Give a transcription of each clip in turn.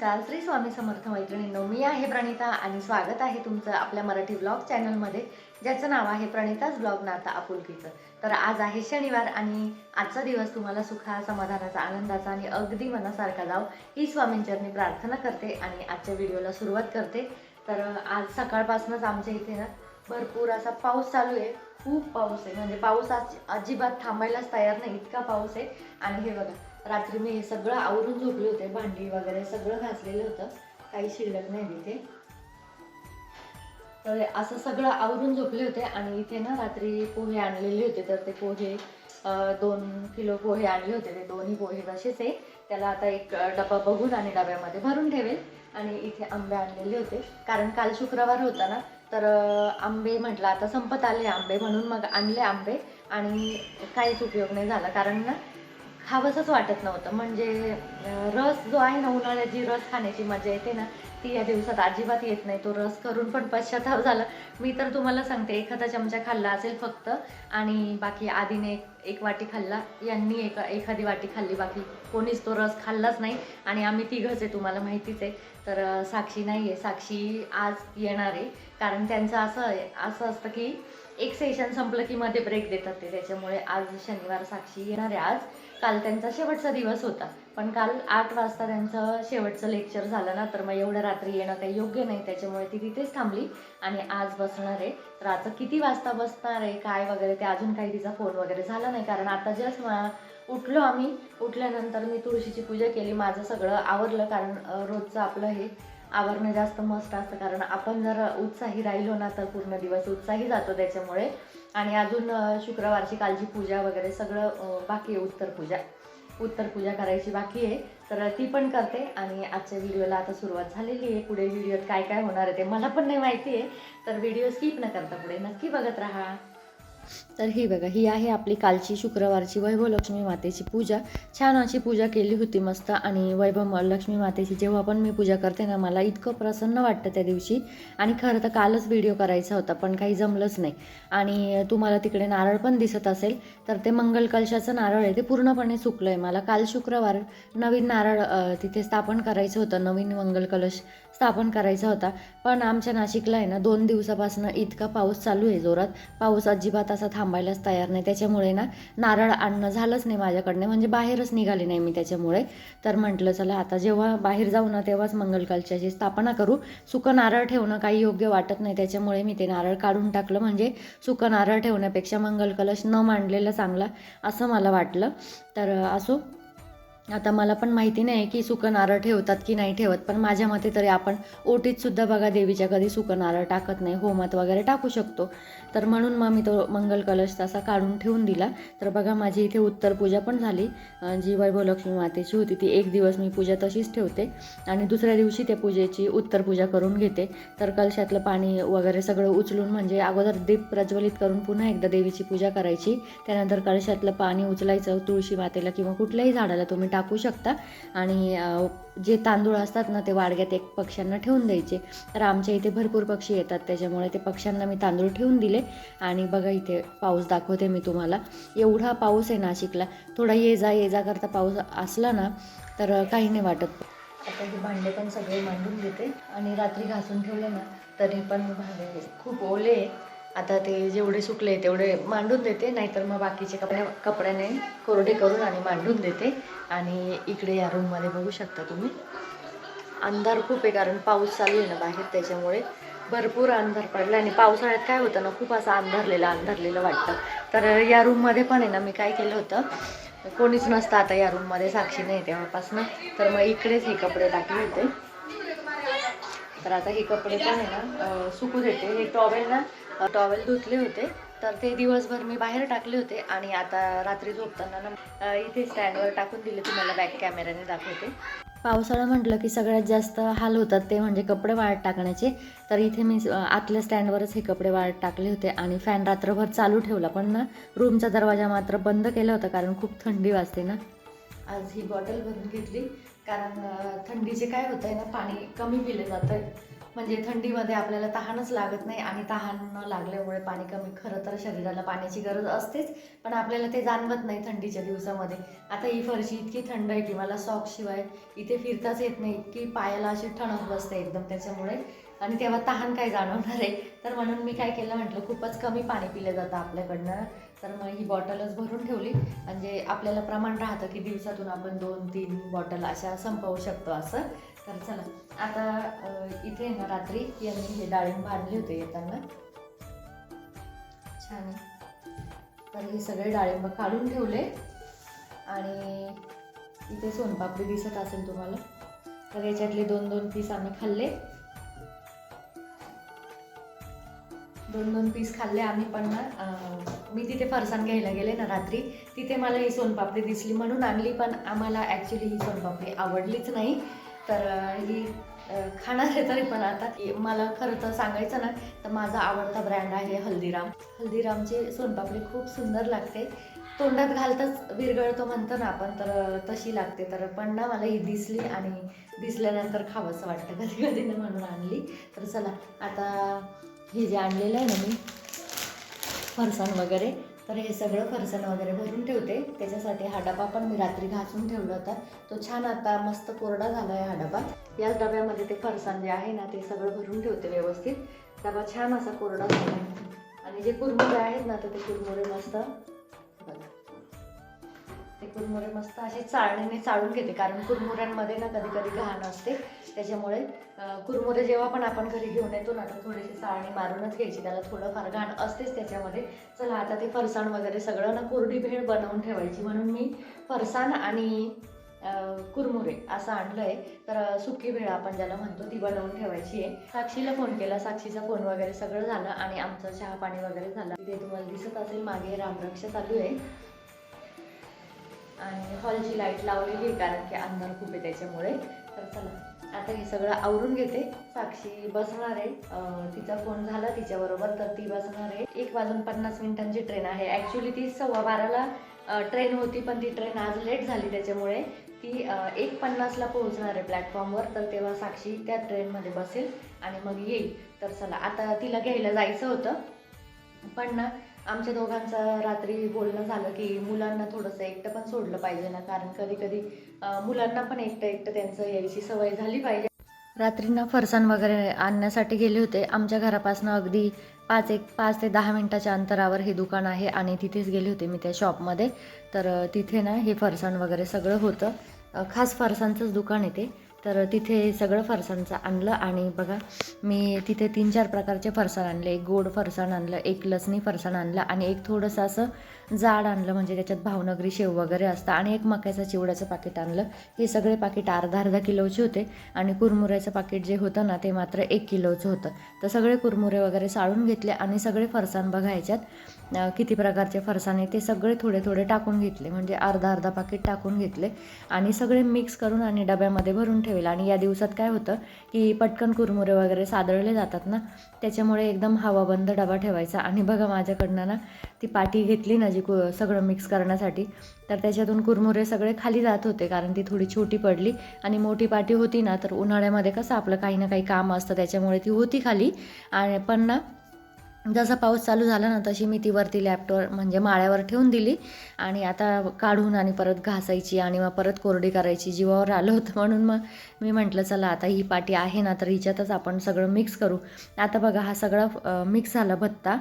नमस्कार. श्री स्वामी समर्थ मैत्रिणींनो मी आहे प्रणिता आणि स्वागत आहे तुमचं आपल्या मराठी ब्लॉग चॅनलमध्ये ज्याचं नाव आहे प्रणिताच ब्लॉग नाता आपुलकीचं. तर आज आहे शनिवार आणि आजचा दिवस तुम्हाला सुखा समाधानाचा आनंदाचा आणि अगदी मनासारखा जाव ही स्वामींचरणी प्रार्थना करते आणि आजच्या व्हिडिओला सुरुवात करते. तर आज सकाळपासूनच आमच्या इथे ना भरपूर असा पाऊस चालू आहे. खूप पाऊस आहे. म्हणजे पाऊस आज अजिबात थांबायलाच तयार नाही इतका पाऊस आहे. आणि हे बघा रात्री मी हे सगळं आवरून झोपले होते. भांडी वगैरे सगळं घासलेलं होतं. काही शिल्लक नाही तिथे. तर असं सगळं आवरून झोपले होते आणि इथे ना रात्री पोहे आणलेले होते. तर ते पोहे दोन किलो पोहे आणले होते. ते दोन्ही पोहे तसेच आहे. त्याला आता एक डबा बघून आणि डब्यामध्ये भरून ठेवेल. आणि इथे आंबे आणलेले होते. कारण काल शुक्रवार होता ना. तर आंबे म्हटलं आता संपत आले. आंबे म्हणून मग आणले आंबे. आणि काहीच उपयोग नाही झाला. कारण ना खावंसंच वाटत नव्हतं. म्हणजे रस जो आहे ना उन्हाळ्यात जी रस खाण्याची मजा येते ना ती या दिवसात अजिबात येत नाही. तो रस करून पण पश्चाताप झाला. मी तर तुम्हाला सांगते एखादा चमचा खाल्ला असेल फक्त आणि बाकी आधीने एक एक वाटी खाल्ला यांनी एक एखादी वाटी खाल्ली बाकी कोणीच तो रस खाल्लाच नाही आणि आम्ही तिघंच आहे तुम्हाला माहितीच आहे. तर साक्षी नाही आहे साक्षी आज येणार आहे. कारण त्यांचं असं आहे असं असतं की एक सेशन संपलं की मध्ये ब्रेक देतात ते. त्याच्यामुळे आज शनिवार साक्षी येणार आहे आज. काल त्यांचा शेवटचा दिवस होता. पण काल आठ वाजता त्यांचं शेवटचं लेक्चर झालं ना तर मग एवढ्या रात्री येणं काही योग्य नाही. त्याच्यामुळे ती तिथेच थांबली आणि आज बसणार आहे. तर आता किती वाजता बसणार आहे काय वगैरे ते अजून काही तिचा फोन वगैरे झाला नाही. कारण आता जस्ट उठलो आम्ही. उठल्यानंतर मी तुळशीची पूजा केली. माझं सगळं आवरलं कारण रोजचं आपलं हे आवरणं जास्त मस्त असतं. कारण आपण जर उत्साही राहिलो ना तर पूर्ण दिवस उत्साही जातो त्याच्यामुळे. आणि अजून शुक्रवारची कालची पूजा वगैरे सगळं बाकी आहे उत्तर पूजा. उत्तर पूजा करायची बाकी आहे. तर ती पण करते. आणि आजच्या व्हिडिओला आता सुरुवात झालेली आहे. पुढे व्हिडिओत काय काय होणार आहे ते मला पण नाही माहिती आहे. तर व्हिडिओ स्किप न करता पुढे नक्की बघत राहा. तर ही बघा ही आहे आपली कालची शुक्रवारची वैभव लक्ष्मी मातेची पूजा. छान अशी पूजा केली होती मस्त. आणि वैभव लक्ष्मी मातेची जेव्हा पण मी पूजा करते ना मला इतकं प्रसन्न वाटतं त्या दिवशी. आणि खरं तर कालच व्हिडिओ करायचा होता पण काही जमलंच नाही. आणि तुम्हाला तिकडे नारळ पण दिसत असेल तर ते मंगल कलशाचं नारळ आहे ते पूर्णपणे सुकलं आहे मला काल शुक्रवार नवीन नारळ तिथे स्थापन करायचं होतं नवीन मंगल कलश स्थापन करायचा होता. पण आमच्या नाशिकला आहे ना दोन दिवसापासून इतका पाऊस चालू आहे जोरात. पाऊस अजिबात असा थांबायलाच तयार नाही. त्याच्यामुळे ना नारळ आणणं झालंच नाही माझ्याकडनं. म्हणजे बाहेरच निघाले नाही मी त्याच्यामुळे. तर म्हटलं चला आता जेव्हा बाहेर जाऊ ना तेव्हाच मंगलकालच्याची स्थापना करू. सुकं नारळ ठेवणं काही योग्य वाटत नाही. त्याच्यामुळे मी ते नारळ काढून टाकलं. म्हणजे सुकं नारळ ठेवण्यापेक्षा मंगलकलश न मांडलेला चांगला असं मला वाटलं. तर असो. आता मला पण माहिती नाही की सुकं नारळ ठेवतात की नाही ठेवत. पण माझ्या मते तरी आपण ओटीत सुद्धा बघा देवीच्या कधी सुकं नारळ टाकत नाही. होमात वगैरे टाकू शकतो. तर म्हणून मग मी तो मंगल कलश तसा काढून ठेवून दिला. तर बघा माझी इथे उत्तर पूजा पण झाली. जी वैभवलक्ष्मी मातेची होती ती एक दिवस मी पूजा तशीच ठेवते. आणि दुसऱ्या दिवशी त्या पूजेची उत्तर पूजा करून घेते. तर कलशातलं पाणी वगैरे सगळं उचलून म्हणजे अगोदर दीप प्रज्वलित करून पुन्हा एकदा देवीची पूजा करायची. त्यानंतर कलशातलं पाणी उचलायचं तुळशी मातेला किंवा कुठल्याही झाडाला तुम्ही टाकू शकता. आणि जे तांदूळ असतात ना ते वाडग्यात एक पक्ष्यांना ठेवून द्यायचे. तर आमच्या इथे भरपूर पक्षी येतात त्याच्यामुळे ते पक्ष्यांना मी तांदूळ ठेवून दिले. आणि बघा इथे पाऊस दाखवते मी तुम्हाला. एवढा पाऊस आहे नाशिकला. थोडा ये जा ये जा करता पाऊस असला ना तर काही नाही वाटत. आता हे भांडे पण सगळे मांडून देते आणि रात्री घासून ठेवले ना तरी पण भांडे खूप ओले आता ते जेवढे सुकले तेवढे मांडून देते. नाहीतर मग बाकीचे कपड्या कपड्याने कोरडे करून आणि मांडून देते. आणि इकडे या रूममध्ये बघू शकता तुम्ही. अंधार खूप आहे कारण पाऊस चालू आहे ना बाहेर त्याच्यामुळे भरपूर अंधार पडला आणि पावसाळ्यात काय होतं ना खूप असं अंधारलेलं अंधारलेलं वाटतं. तर या रूममध्ये पण आहे ना मी काय केलं होतं कोणीच नसतं आता या रूममध्ये साक्षी नाही तेव्हापासनं. तर मग इकडेच हे कपडे टाकले होते. तर आता हे कपडे पण आहे ना सुकू देते. हे टॉवेल ना टॉवेल धुतले होते. तर ते दिवसभर मी बाहेर टाकले होते आणि आता रात्री झोपताना ना इथे स्टँडवर टाकून दिले तुम्हाला बॅक कॅमेऱ्याने दाखवते. पावसाळा म्हटलं की सगळ्यात जास्त हाल होतात ते म्हणजे कपडे वाळत टाकण्याचे. तर इथे मी आतल्या स्टँडवरच हे कपडे वाळत टाकले होते आणि फॅन रात्रभर चालू ठेवला. पण ना रूमचा दरवाजा मात्र बंद केला होता कारण खूप थंडी वाजते ना. आज ही बॉटल भरून घेतली. कारण थंडीचे काय होत आहे ना पाणी कमी पिलं जातं आहे म्हणजे थंडीमध्ये आपल्याला तहानच लागत नाही आणि तहान न लागल्यामुळे पाणी कमी खरं तर शरीराला पाण्याची गरज असतेच पण आपल्याला ते जाणवत नाही थंडीच्या दिवसामध्ये. आता ही फरशी इतकी थंड आहे की मला सॉक्स शिवाय इथे फिरताच येत नाही इतकी पायाला अशी ठणक बसते एकदम त्याच्यामुळे. आणि तेव्हा तहान काय जाणवणार आहे. तर म्हणून मी काय केलं म्हटलं खूपच कमी पाणी पिलं जातं आपल्याकडनं. तर मग ही बॉटलच भरून ठेवली. म्हणजे आपल्याला प्रमाण राहतं की दिवसातून आपण दोन तीन बॉटल अशा संपवू शकतो असं. तर चला आता इथे ना रात्री यांनी हे डाळिंब आणले होते येताना. छान तर हे सगळे डाळिंब काढून ठेवले. आणि इथे सोनपापडी दिसत असेल तुम्हाला तर याच्यातले दोन दोन पीस आम्ही खाल्ले. दोन दोन पीस खाल्ले आम्ही पण ना. मी तिथे फरसाण घ्यायला गेले ना रात्री तिथे मला ही सोनपापडी दिसली म्हणून आणली पण आम्हाला ॲक्च्युली ही सोनपापडी आवडलीच नाही. तर ही अं, खाणार आहे तरी पण आता. मला खरं तर सांगायचं ना तर माझा आवडता ब्रँड आहे हल्दीराम. हल्दीरामची सोनपापडी खूप सुंदर लागते. तोंडात घालताच विरगळतो म्हणतो ना आपण तर तशी लागते. तर पण ना मला ही दिसली आणि दिसल्यानंतर खावंसं वाटतं. कधी कधी ना म्हणून आणली. तर चला आता हे जे आणलेलं आहे ना मी फरसाण वगैरे तर हे सगळं फरसाण वगैरे भरून ठेवते. त्याच्यासाठी हा डबा पण मी रात्री घासून ठेवला होता. तो छान आता मस्त कोरडा झाला आहे हा डबा. याच डब्यामध्ये ते फरसाण जे आहे ना ते सगळं भरून ठेवते व्यवस्थित. डबा छान असा कोरडा झाला आहे. आणि जे कुरमुरे आहेत ना तर ते कुरमुरे मस्त कुरमुरे मस्त असे चाळणीने चाळून घेते कारण कुरमुऱ्यांमध्ये ना कधी कधी घाण असते. त्याच्यामुळे कुरमुरे जेव्हा पण आपण घरी घेऊन येतो ना तर थोडीशी चाळणी मारूनच घ्यायची. त्याला थोडंफार घाण असतेच त्याच्यामध्ये. चला आता ते फरसाण वगैरे सगळं ना कोरडी भेळ बनवून ठेवायची. म्हणून मी फरसाण आणि कुरमुरे असं आणलं आहे तर सुकी भेळ आपण ज्याला म्हणतो ती बनवून ठेवायची आहे. साक्षीला फोन केला. साक्षीचा फोन वगैरे सगळं झालं आणि आमचं चहा पाणी वगैरे झालं. तिथे तुम्हाला दिसत असेल मागे रामरक्षा चालू आहे. आणि हॉलची लाइट लावलेली आहे कारण की अंधार खूप आहे त्याच्यामुळे. तर चला आता हे सगळं आवरून घेते. साक्षी बसणार आहे. तिचा फोन झाला तिच्याबरोबर तर ती बसणार आहे. एक वाजून पन्नास मिनिटांची ट्रेन आहे. ॲक्च्युली ती सव्वा बाराला ट्रेन होती पण ती ट्रेन आज लेट झाली त्याच्यामुळे. ती एक पन्नासला पोहोचणार आहे प्लॅटफॉर्मवर तर तेव्हा साक्षी त्या ट्रेनमध्ये बसेल आणि मग येईल. तर चला आता तिला घ्यायला जायचं होतं. पण ना आमच्या दोघांचं रात्री बोलणं झालं की मुलांना थोडंसं एकटं पण सोडलं पाहिजे ना कारण कधी कधी मुलांना पण एकटं एकटं त्यांचं यायची सवय झाली पाहिजे. रात्रींना फरसाण वगैरे आणण्यासाठी गेले होते. आमच्या घरापासून अगदी पाच एक पाच ते दहा मिनटाच्या अंतरावर हे दुकान आहे आणि तिथेच गेले होते मी त्या शॉपमध्ये. तर तिथे ना हे फरसाण वगैरे सगळं होतं. खास फरसाणचंच दुकान आहे ते. तर तिथे सगळं फरसाणचं आणलं आणि बघा मी तिथे तीन चार प्रकारचे फरसाण आणले. एक गोड फरसाण आणलं एक लसणी फरसाण आणलं आणि एक थोडंसं असं जाड आणलं म्हणजे त्याच्यात भावनगरी शेव वगैरे असतं आणि एक मक्याचं चिवड्याचं पाकिट आणलं. हे सगळे पाकिट अर्धा अर्धा किलोचे होते आणि कुरमुऱ्याचं पाकिट जे होतं ना ते मात्र एक किलोचं होतं. तर सगळे कुरमुरे वगैरे साळून घेतले आणि सगळे फरसाण बघा ह्याच्यात किती प्रकारचे फरसाने ते सगळे थोडे थोडे टाकून घेतले. म्हणजे अर्धा अर्धा पाकिट टाकून घेतले. आणि सगळे मिक्स करून आणि डब्यामध्ये भरून ठेवले. आणि या दिवसात काय होतं की पटकन कुरमुरे वगैरे सादळले जातात ना त्याच्यामुळे एकदम हवाबंद डबा ठेवायचा. आणि बघा माझ्याकडनं ना ती पाटी घेतली ना जी कु सगळं मिक्स करण्यासाठी तर त्याच्यातून कुरमुरे सगळे खाली जात होते कारण ती थोडी छोटी पडली. आणि मोठी पाटी होती ना तर उन्हाळ्यामध्ये कसं आपलं काही ना काही काम असतं त्याच्यामुळे ती होती खाली. आणि पण ना जसा पाऊस चालू झाला ना तशी मी ती वरती लॅपटॉप म्हणजे माळ्यावर ठेवून दिली. आणि आता काढून आणि परत घासायची आणि मग परत कोरडी करायची जीवावर आलं होतं म्हणून मग मी म्हटलं चला आता ही पाटी आहे ना तर हिच्यातच आपण सगळं मिक्स करू. आता बघा हा सगळा मिक्स झाला भत्ता.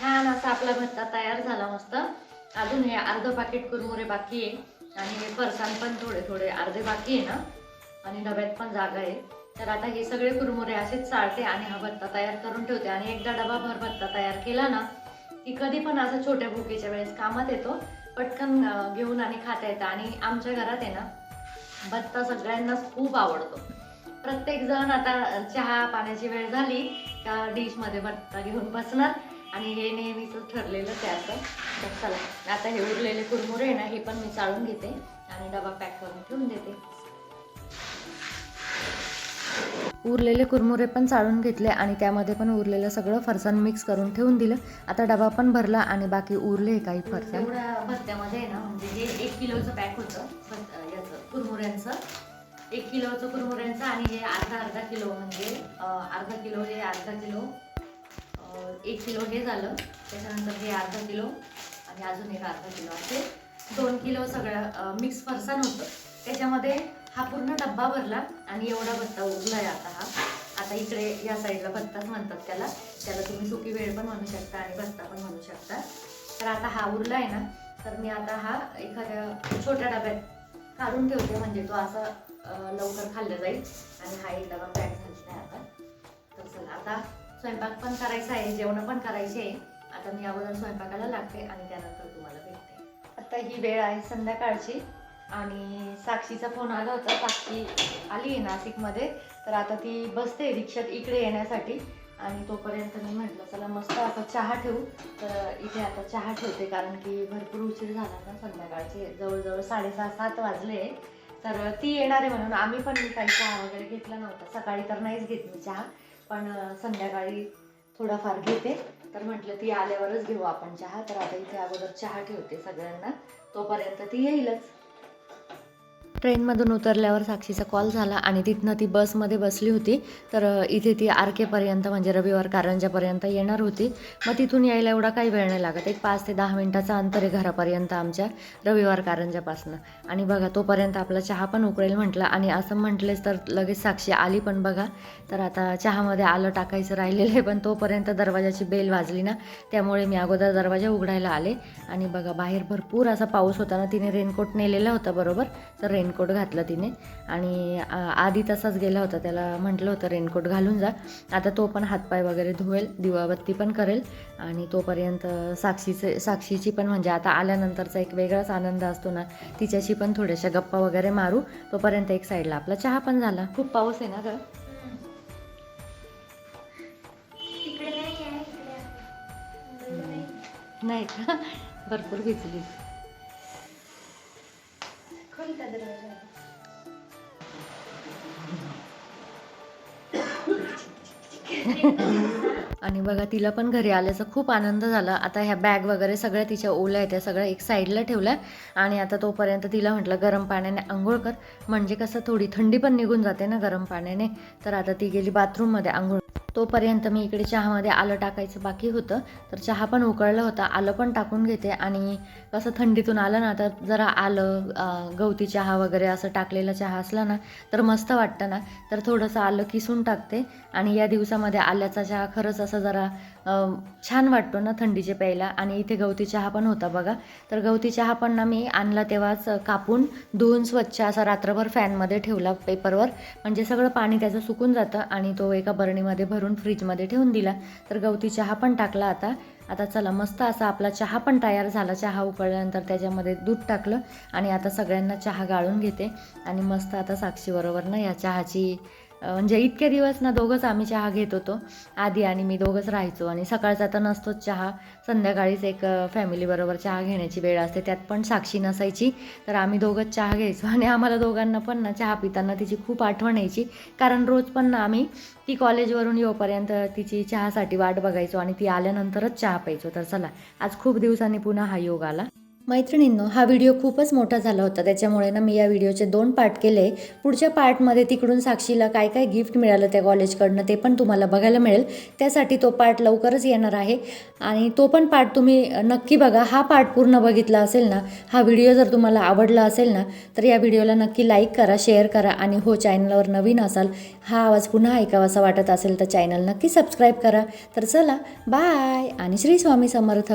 छान असा आपला भत्ता तयार झाला मस्त. अजून हे अर्धं पाकिट कुरमुरे बाकी आहे. आणि हे फरसाण पण थोडे थोडे अर्धे बाकी आहे ना. आणि डब्यात पण जागा आहे. तर आता हे सगळे कुरमुरे असेच चाळते आणि हा भत्ता तयार करून ठेवते. आणि एकदा डबा भर भत्ता तयार केला ना की कधी पण असं छोट्या भुकेच्या वेळेस कामात येतो पटकन घेऊन आणि खाता येतं. आणि आमच्या घरात आहे ना भत्ता सगळ्यांनाच खूप आवडतो. प्रत्येक जण आता चहा पाण्याची वेळ झाली का डिशमध्ये भत्ता घेऊन बसणार? आणि हे नेहमीच ठरलेलं त्याचं असं. तर चला आता हे उरलेले कुरमुरे आहे ना हे पण मी चाळून घेते आणि डबा पॅक करून ठेवून देते. उरलेले कुरमुरे पण चाळून घेतले आणि त्यामध्ये पण उरलेलं सगळं फरसाण मिक्स करून ठेवून दिलं. आता डबा पण भरला आणि बाकी उरले काही फरसाण. एवढ्या भत्त्यामध्ये आहे ना म्हणजे जे एक किलोचं पॅक होतं याचं कुरमुऱ्यांचं एक किलोचं कुरमुऱ्यांचं आणि हे अर्धा अर्धा किलो म्हणजे अर्धा किलो हे अर्धा किलो एक किलो हे झालं. त्याच्यानंतर हे अर्धा किलो आणि अजून एक अर्धा किलो असे दोन किलो सगळं मिक्स फरसाण होतं. त्याच्यामध्ये हा पूर्ण डब्बा भरला आणि एवढा भत्ता उरलाय आता हा. आता इकडे या साईडला भत्ताच म्हणतात त्याला. त्याला तुम्ही सुकी वेळ पण म्हणू शकता आणि भत्ता पण म्हणू शकता. तर आता हा उरला आहे ना तर मी आता हा एखाद्या छोट्या डब्यात काढून ठेवते म्हणजे तो असा लवकर खाल्ला जाईल. आणि हा एक डबा पॅक झालेला आहे आता. तर चला आता स्वयंपाक पण करायचा आहे जेवण पण करायचे आहे. आता मी अगोदर स्वयंपाकाला लागते आणि त्यानंतर तुम्हाला भेटते. आता ही वेळ आहे संध्याकाळची. आणि साक्षीचा फोन आला होता. साक्षी आली आहे नाशिकमध्ये. तर आता ती बसते रिक्षात इकडे येण्यासाठी. आणि तोपर्यंत मी म्हटलं चला मस्त आता चहा ठेवू. तर इथे आता चहा ठेवते कारण की भरपूर उशीर झाला ना संध्याकाळचे. जवळजवळ साडेसहा सात वाजले तर ती येणार आहे म्हणून आम्ही पण काही चहा वगैरे घेतला नव्हता. सकाळी तर नाहीच घेत मी चहा पण संध्याकाळी थोडाफार घेते. तर म्हटलं ती आल्यावरच घेऊ आपण चहा. तर आता इथे अगोदर चहा ठेवते सगळ्यांना. तोपर्यंत ती येईलच. ट्रेनमधून उतरल्यावर साक्षीचा कॉल झाला आणि तिथनं ती बसमध्ये बसली होती. तर इथे ती आर केपर्यंत म्हणजे रविवार कारंजापर्यंत येणार होती. मग तिथून यायला एवढा काही वेळ नाही लागत. एक पाच ते दहा मिनटाचा अंतर आहे घरापर्यंत आमच्या रविवार कारंजापासनं. आणि बघा तोपर्यंत आपला चहा पण उकळेल म्हटलं आणि असं म्हटलेच तर लगेच साक्षी आली पण बघा. तर आता चहामध्ये आलं टाकायचं राहिलेलं आहे पण तोपर्यंत दरवाजाची बेल वाजली ना त्यामुळे मी अगोदर दरवाजा उघडायला आले. आणि बघा बाहेर भरपूर असा पाऊस होता ना तिने रेनकोट नेलेला होता बरोबर. तर रेनकोट घातला तिने. आणि आधी तसाच गेला होता. त्याला म्हटलं होतं रेनकोट घालून जा. आता तो पण हातपाय वगैरे धुवेल दिवाबत्ती पण करेल. आणि तोपर्यंत साक्षीचे साक्षीची पण म्हणजे आता आल्यानंतरचा एक वेगळाच आनंद असतो ना तिच्याशी पण थोड्याशा गप्पा वगैरे मारू. तोपर्यंत एक साईडला आपला चहा पण झाला. खूप पाऊस आहे ना गं. नाही का? भरपूर भिजली. आणि बघा तिला पण घरी आल्याचा खूप आनंद झाला. आता ह्या बॅग वगैरे सगळ्या तिच्या ओल्या आहेत त्या सगळ्या एक साईडला ठेवल्या. आणि आता तोपर्यंत तिला म्हटलं गरम पाण्याने आंघोळ कर. म्हणजे कसं थोडी थंडी पण निघून जाते ना गरम पाण्याने. तर आता ती गेली बाथरूममध्ये आंघोळ तोपर्यंत मी इकडे चहामध्ये आलं टाकायचं बाकी होतं. तर चहा पण उकळला होता. आलं पण टाकून घेते. आणि कसं थंडीतून आलं ना तर जरा आलं गवती चहा वगैरे असं टाकलेला चहा असला ना तर मस्त वाटतं ना. तर थोडंसं आलं किसून टाकते. आणि या दिवसामध्ये आल्याचा चहा खरंच असं जरा छान वाटतो ना थंडीचे प्यायला. आणि इथे गवती चहा पण होता बघा. तर गवती चहा पण ना मी आणला तेव्हाच कापून धुवून स्वच्छ असा रात्रभर फॅनमध्ये ठेवला पेपरवर. म्हणजे सगळं पाणी त्याचं सुकून जातं आणि तो एका बरणीमध्ये भरून फ्रीजमध्ये ठेवून दिला. तर गवती चहा पण टाकला आता. आता चला मस्त असा आपला चहा पण तयार झाला. चहा उकळल्यानंतर त्याच्यामध्ये दूध टाकलं आणि आता सगळ्यांना चहा गाळून घेते. आणि मस्त आता साक्षीबरोबर ना या चहाची म्हणजे इतके दिवस ना दोघंच आम्ही चहा घेत होतो. आधी आणि मी दोघंच राहायचो आणि सकाळचा तर नसतोच चहा. संध्याकाळीच एक फॅमिलीबरोबर चहा घेण्याची वेळ असते. त्यात पण साक्षी नसायची. तर आम्ही दोघंच चहा घ्यायचो. आणि आम्हाला दोघांना पण ना चहा पिताना तिची खूप आठवण यायची. कारण रोज पण ना आम्ही ती कॉलेजवरून येऊपर्यंत तिची चहासाठी वाट बघायचो आणि ती आल्यानंतरच चहा प्यायचो. तर चला आज खूप दिवसांनी पुन्हा हा योग आला. मैत्रिणींनो हा व्हिडिओ खूपच मोठा झाला होता. त्याच्यामुळे ना मी या व्हिडिओचे दोन पार्ट केले. पुढच्या पार्टमध्ये तिकडून साक्षीला काय काय गिफ्ट मिळालं त्या कॉलेजकडनं ते पण तुम्हाला बघायला मिळेल. त्यासाठी तो पार्ट लवकरच येणार आहे. आणि तो पण पार्ट तुम्ही नक्की बघा. हा पार्ट पूर्ण बघितला असेल ना हा व्हिडिओ जर तुम्हाला आवडला असेल ना तर या व्हिडिओला नक्की लाईक करा शेअर करा आणि हो चॅनलवर नवीन असाल हा आवाज पुन्हा ऐकावासा वाटत असेल तर चॅनल नक्की सबस्क्राईब करा. तर चला बाय आणि श्री स्वामी समर्थ.